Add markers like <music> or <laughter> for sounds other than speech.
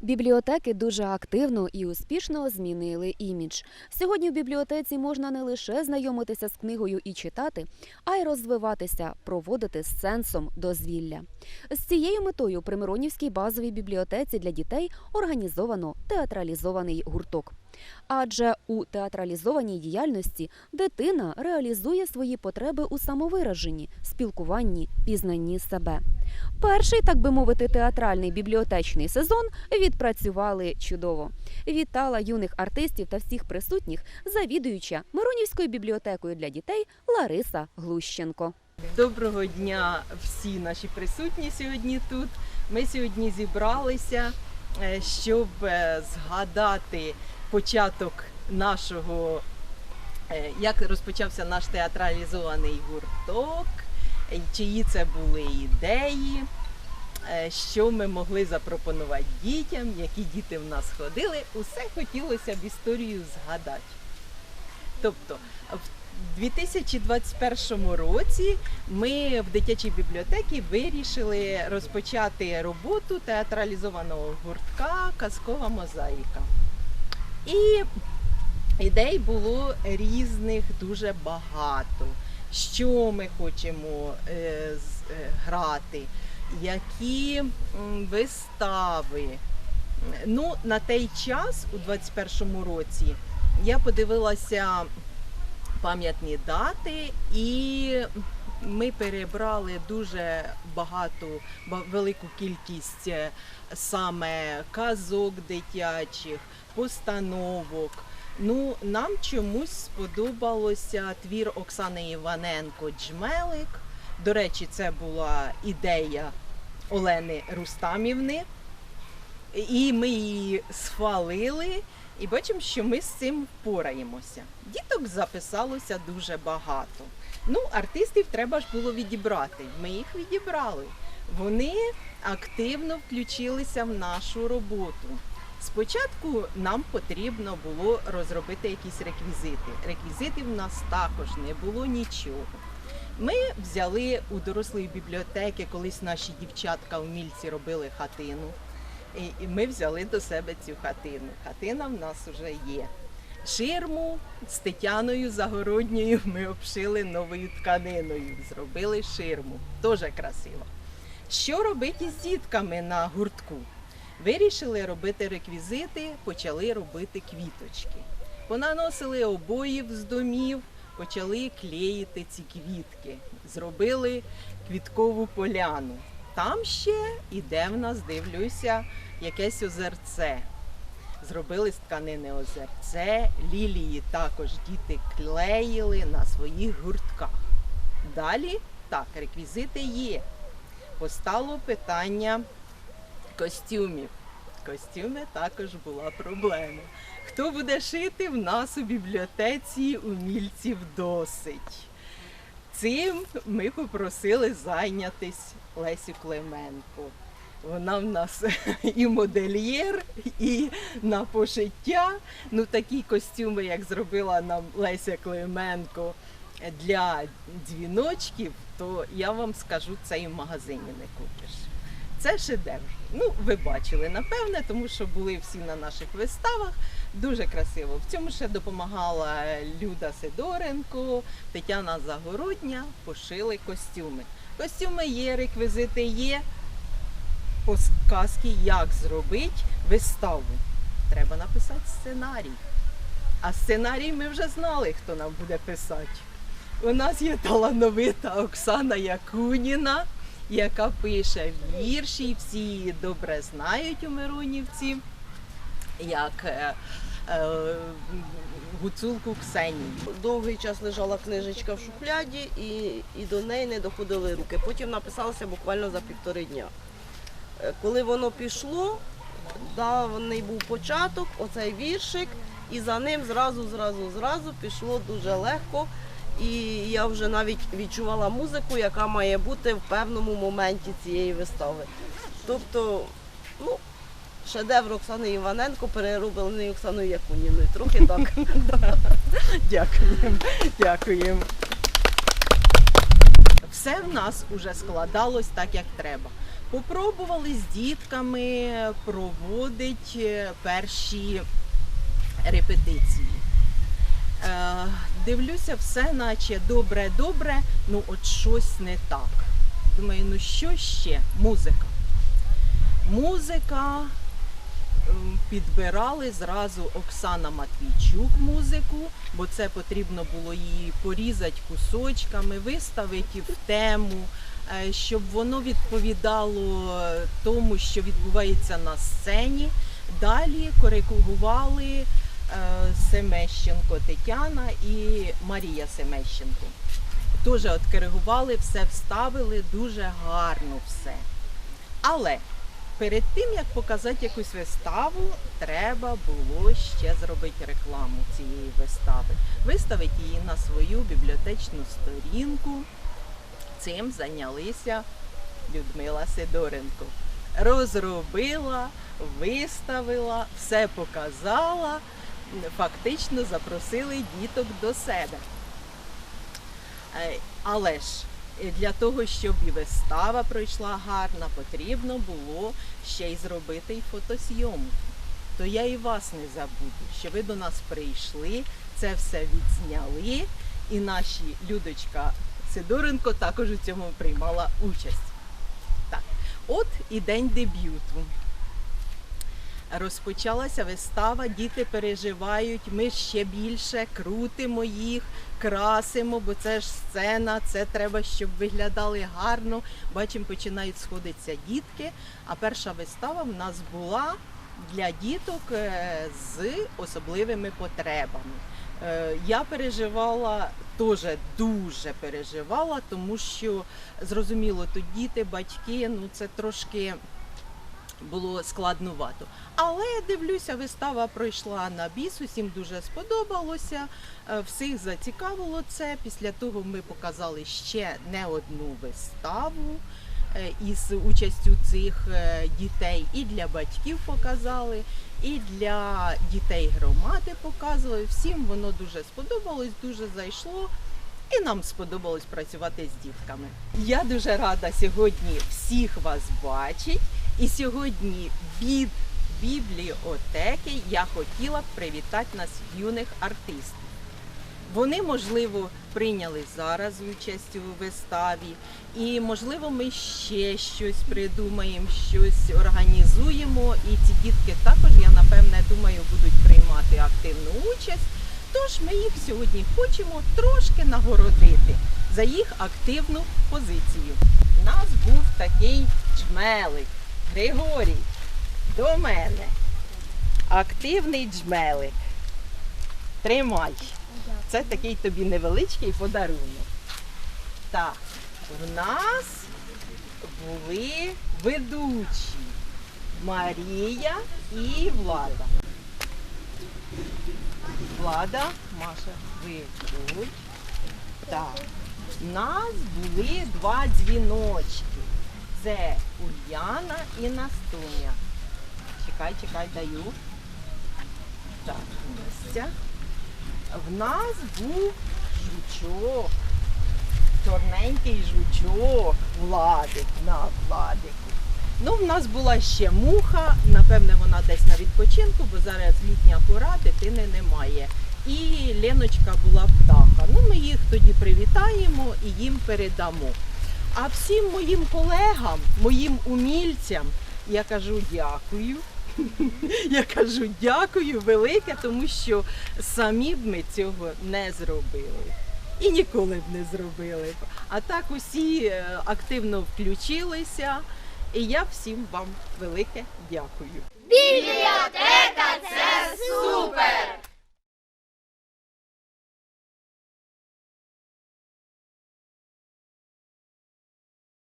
Бібліотеки дуже активно і успішно змінили імідж. Сьогодні в бібліотеці можна не лише знайомитися з книгою і читати, а й розвиватися, проводити з сенсом дозвілля. З цією метою при Миронівській базовій бібліотеці для дітей організовано театралізований гурток. Адже у театралізованій діяльності дитина реалізує свої потреби у самовираженні, спілкуванні, пізнанні себе. Перший, так би мовити, театральний бібліотечний сезон відпрацювали чудово. Вітала юних артистів та всіх присутніх завідуюча Миронівською бібліотекою для дітей Лариса Глущенко. Доброго дня всі наші присутні сьогодні тут. Ми сьогодні зібралися, е, щоб е, згадати початок нашого, е, як розпочався наш театралізований гурток, чиї це були ідеї, е, що ми могли запропонувати дітям, які діти в нас ходили. Усе хотілося б історію згадати. Тобто, в 2021 році ми в дитячій бібліотеці вирішили розпочати роботу театралізованого гуртка Казкова мозаїка. І ідей було різних дуже багато. Що ми хочемо е, е, грати, які вистави. Ну, на той час, у 21-му році, я подивилася пам'ятні дати, і ми перебрали дуже багато, велику кількість е, саме казок дитячих, постановок. Ну, нам чомусь сподобалося твір Оксани Іваненко Джмелик. До речі, це була ідея Олени Рустамівни. І ми її схвалили, і бачимо, що ми з цим впораємося. Діток записалося дуже багато. Ну, артистів треба ж було відібрати. Ми їх відібрали. Вони активно включилися в нашу роботу. Спочатку нам потрібно було розробити якісь реквізити. Реквізитів в нас також не було нічого. Ми взяли у дорослої бібліотеки, колись наші дівчатка умільці робили хатину. І- І ми взяли до себе цю хатину. Хатина в нас вже є. Ширму з Тетяною Загородньою ми обшили новою тканиною. Зробили ширму. Дуже красиво. Що робити із дітками на гуртку? Вирішили робити реквізити, почали робити квіточки. Понаносили обоїв з домів, почали клеїти ці квітки. Зробили квіткову поляну. Там ще іде в нас, дивлюся, якесь озерце. Зробили з тканини озерце, лілії також діти клеїли на своїх гуртках. Далі так, реквізити є. Постало питання костюмів. Костюми також була проблема. Хто буде шити в нас у бібліотеці умільців досить. Цим ми попросили зайнятись Лесю Клименко. Вона в нас <laughs> і модельєр, і на пошиття. Ну, такі костюми, як зробила нам Леся Клименко для дзвіночків, то я вам скажу, це і в магазині не купиш. Це шедевр. Ну, ви бачили, напевне, тому що були всі на наших виставах. Дуже красиво. В цьому ще допомагала Люда Сидоренко, Тетяна Загородня, пошили костюми. Костюми є, реквізити є. Посказки, як зробити виставу. Треба написати сценарій. А сценарій ми вже знали, хто нам буде писати. У нас є талановита Оксана Якуніна, яка пише вірші, всі її добре знають у Миронівці, як е, е, гуцулку Ксенію. Довгий час лежала книжечка в шухляді і, і до неї не доходили руки. Потім написалося буквально за півтори дня. Е, Коли воно пішло, давний був початок, оцей віршик, і за ним зразу, зразу, зразу пішло дуже легко. І я вже навіть відчувала музику, яка має бути в певному моменті цієї вистави. Тобто, ну, шедевр Оксани Іваненко перероблений Оксаною Якуніною. Трохи так. <laughs> Дякуємо, дякуємо. все в нас уже складалось так, як треба. Попробували з дітками проводити перші репетиції. Е, дивлюся, все наче добре, добре, ну от щось не так. Думаю, ну що ще? Музика. Музика ем, підбирали зразу Оксана Матвійчук музику, бо це потрібно було її порізати кусочками, виставити в тему, е, щоб воно відповідало тому, що відбувається на сцені. Далі коригували Семещенко Тетяна і Марія Семещенко. Теж от коригували, все вставили дуже гарно все. Але перед тим як показати якусь виставу, треба було ще зробити рекламу цієї вистави, виставити її на свою бібліотечну сторінку. Цим зайнялися Людмила Сидоренко. Розробила, виставила, все показала, фактично запросили діток до себе. Е, Але ж е, для того, щоб і вистава пройшла гарно, потрібно було ще й зробити й фотосйомку. То я і вас не забуду, що ви до нас прийшли, це все відзняли, і наші Людочка Сидоренко також у цьому приймала участь. Так, от і день дебюту. Розпочалася вистава, діти переживають, ми ще більше крутимо їх, красимо, бо це ж сцена, це треба, щоб виглядали гарно. Бачимо, починають сходитися дітки. А перша вистава в нас була для діток е, з особливими потребами. Е, Я переживала теж дуже переживала, тому що зрозуміло, тут діти, батьки, ну це трошки було складнувато. Але дивлюся, вистава пройшла на біс, усім дуже сподобалося, е, всіх зацікавило це. Після того ми показали ще не одну виставу е, із участю цих е, дітей. І для батьків показали, і для дітей громади показували. Всім воно дуже сподобалось, дуже зайшло. І нам сподобалось працювати з дітками. Я дуже рада сьогодні всіх вас бачити. І сьогодні від бібліотеки я хотіла б привітати нас юних артистів. Вони, можливо, прийняли зараз участь у виставі, і, можливо, ми ще щось придумаємо, щось організуємо. І ці дітки також, я напевне, думаю, будуть приймати активну участь. Тож ми їх сьогодні хочемо трошки нагородити за їх активну позицію. У нас був такий джмелик. Григорій, до мене. Активний джмелик. Тримай. Це такий тобі невеличкий подарунок. Так, в нас були ведучі Марія і Влада. Влада, Маша, ведуть. Так, в нас були два дзвіночки. Це Ульяна і Настуня. Чекай, чекай, даю. Так, Настя. В нас був жучок. Чорненький жучок. Владик на владику. Ну, в нас була ще муха, напевне, вона десь на відпочинку, бо зараз літня пора, дитини немає. І Леночка була птаха. Ну, ми їх тоді привітаємо і їм передамо. А всім моїм колегам, моїм умільцям, я кажу дякую. <laughs> Я кажу дякую велике, тому що самі б ми цього не зробили. І ніколи б не зробили. А так усі е, активно включилися. І я всім вам велике дякую. Бібліотека це супер!